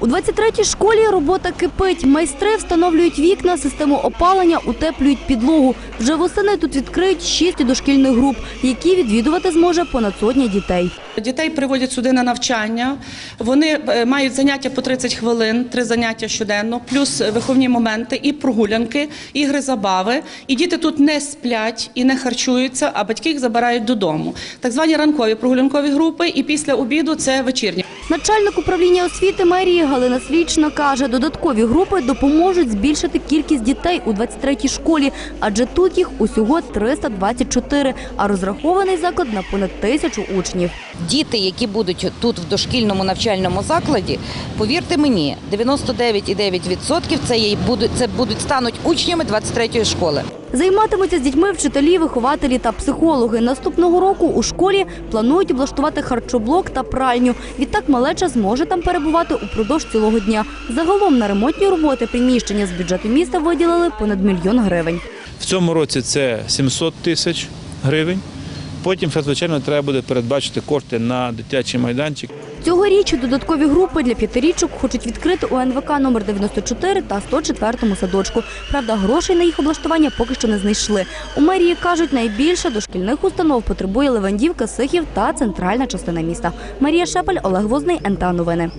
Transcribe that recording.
У 23-й школі робота кипить. Майстри встановлюють вікна, систему опалення, утеплюють підлогу. Вже восени тут відкриють шість дошкільних груп, які відвідувати зможе понад сотня дітей. Дітей приводять сюди на навчання. Вони е, мають заняття по 30 хвилин, три заняття щоденно, плюс виховні моменти, і прогулянки, ігри, забави. І діти тут не сплять і не харчуються, а батьки їх забирають додому. Так звані ранкові прогулянкові групи, і після обіду це вечірні. Начальник управління освіти мерії Галина Свічна каже, додаткові групи допоможуть збільшити кількість дітей у 23-й школі, адже тут їх усього 324, а розрахований заклад на понад тисячу учнів. Діти, які будуть тут в дошкільному навчальному закладі, повірте мені, 99,9% це є- це будуть стануть учнями 23-ї школи. Займатимуться з дітьми вчителі, вихователі та психологи. Наступного року у школі планують облаштувати харчоблок та пральню. Відтак малеча зможе там перебувати упродовж цілого дня. Загалом на ремонтні роботи приміщення з бюджету міста виділили понад мільйон гривень. В цьому році це 700 тисяч гривень. Потім, звичайно, треба буде передбачити кошти на дитячий майданчик. Цьогоріч додаткові групи для п'ятирічок хочуть відкрити у НВК номер 94 та 104 садочку. Правда, грошей на їх облаштування поки що не знайшли. У мерії кажуть, найбільше дошкільних установ потребує Левандівка, Сихів та центральна частина міста. Марія Шепель, Олег Возний, НТА Новини.